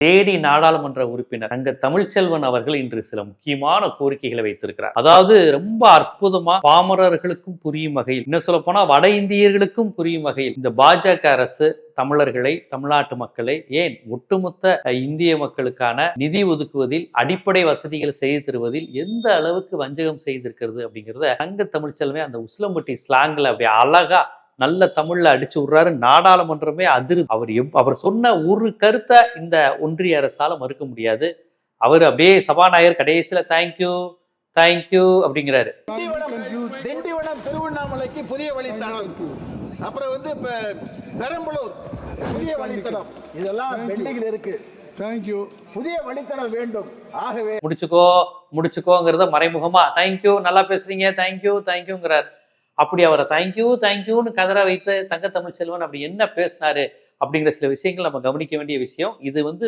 தேடி நாடாளுமன்ற உறுப்பினர் அங்க தமிழ்ச்செல்வன் அவர்கள் இன்று சில முக்கியமான கோரிக்கைகளை வைத்திருக்கிறார். அதாவது ரொம்ப அற்புதமா பாமரர்களுக்கும் புரியும் வகையில் இன்னும் சொல்ல போனா வட இந்தியர்களுக்கும் புரியும் வகையில் இந்த பாஜக அரசு தமிழர்களை தமிழ்நாட்டு மக்களை ஏன் ஒட்டுமொத்த இந்திய மக்களுக்கான நிதி ஒதுக்குவதில் அடிப்படை வசதிகள் செய்து தருவதில் எந்த அளவுக்கு வஞ்சகம் செய்திருக்கிறது அப்படிங்கிறத தங்க தமிழ்ச்செல்வன் அந்த உசிலம்பட்டி ஸ்லாங்ல அப்படியே அழகா நல்ல தமிழ்ல அடிச்சு விடுறாரு. நாடாளுமன்றமே அதிரு அவர் அவர் சொன்ன ஒரு கருத்தை இந்த ஒன்றிய அரசால மறுக்க முடியாது. அவர் அப்படியே சபாநாயகர் கடைசியில தேங்க்யூ தேங்க்யூ அப்படிங்கிறாரு. திண்டிவனம் திருவண்ணாமலைக்கு புதிய வழித்தடம். அப்புறம் வந்து இப்ப பெரம்பலூர் புதிய வழித்தடம். இதெல்லாம் பெண்டிங்கில் இருக்கு. தேங்க்யூ புதிய வழித்தடம் வேண்டும். ஆகவே முடிச்சுக்கோ முடிச்சுக்கோங்கிறத மறைமுகமா தேங்க்யூ நல்லா பேசுறீங்க தேங்க்யூ தேங்க்யூங்கிறார் அப்படி அவரை தேங்க்யூ தேங்க்யூன்னு கதற வைத்த தங்க தமிழ்ச்செல்வன் அப்படி என்ன பேசினாரு அப்படிங்கிற சில விஷயங்கள் நம்ம கவனிக்க வேண்டிய விஷயம். இது வந்து